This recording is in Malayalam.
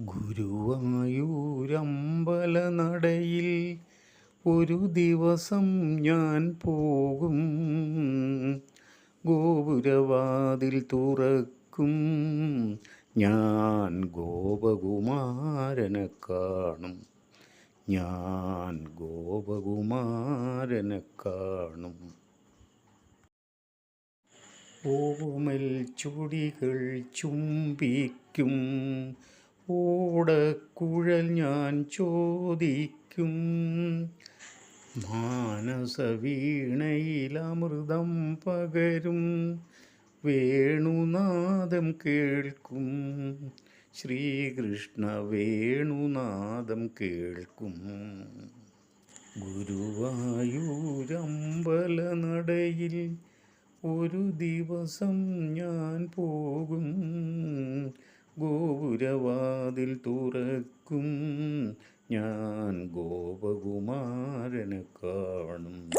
ഗുരുവായൂരമ്പലനടയിൽ ഒരു ദിവസം ഞാൻ പോകും. ഗോപുരവാതിൽ തുറക്കും. ഞാൻ ഗോപകുമാരനെ കാണും. ഞാൻ ഗോപകുമാരനെ കാണും. ഓമൽ ചുടികൾ ചുംബിക്കും. ഓടക്കുഴൽ ഞാൻ ചോദിക്കും. മാനസവീണയിലമൃതം പകരും. വേണുനാദം കേൾക്കും. ശ്രീകൃഷ്ണ വേണുനാദം കേൾക്കും. ഗുരുവായൂരമ്പല നടയിൽ ഒരു ദിവസം ഞാൻ പോകും. മധുരവാതിൽ തുറക്കും. ഞാൻ ഗോപകുമാരനെ കാണും.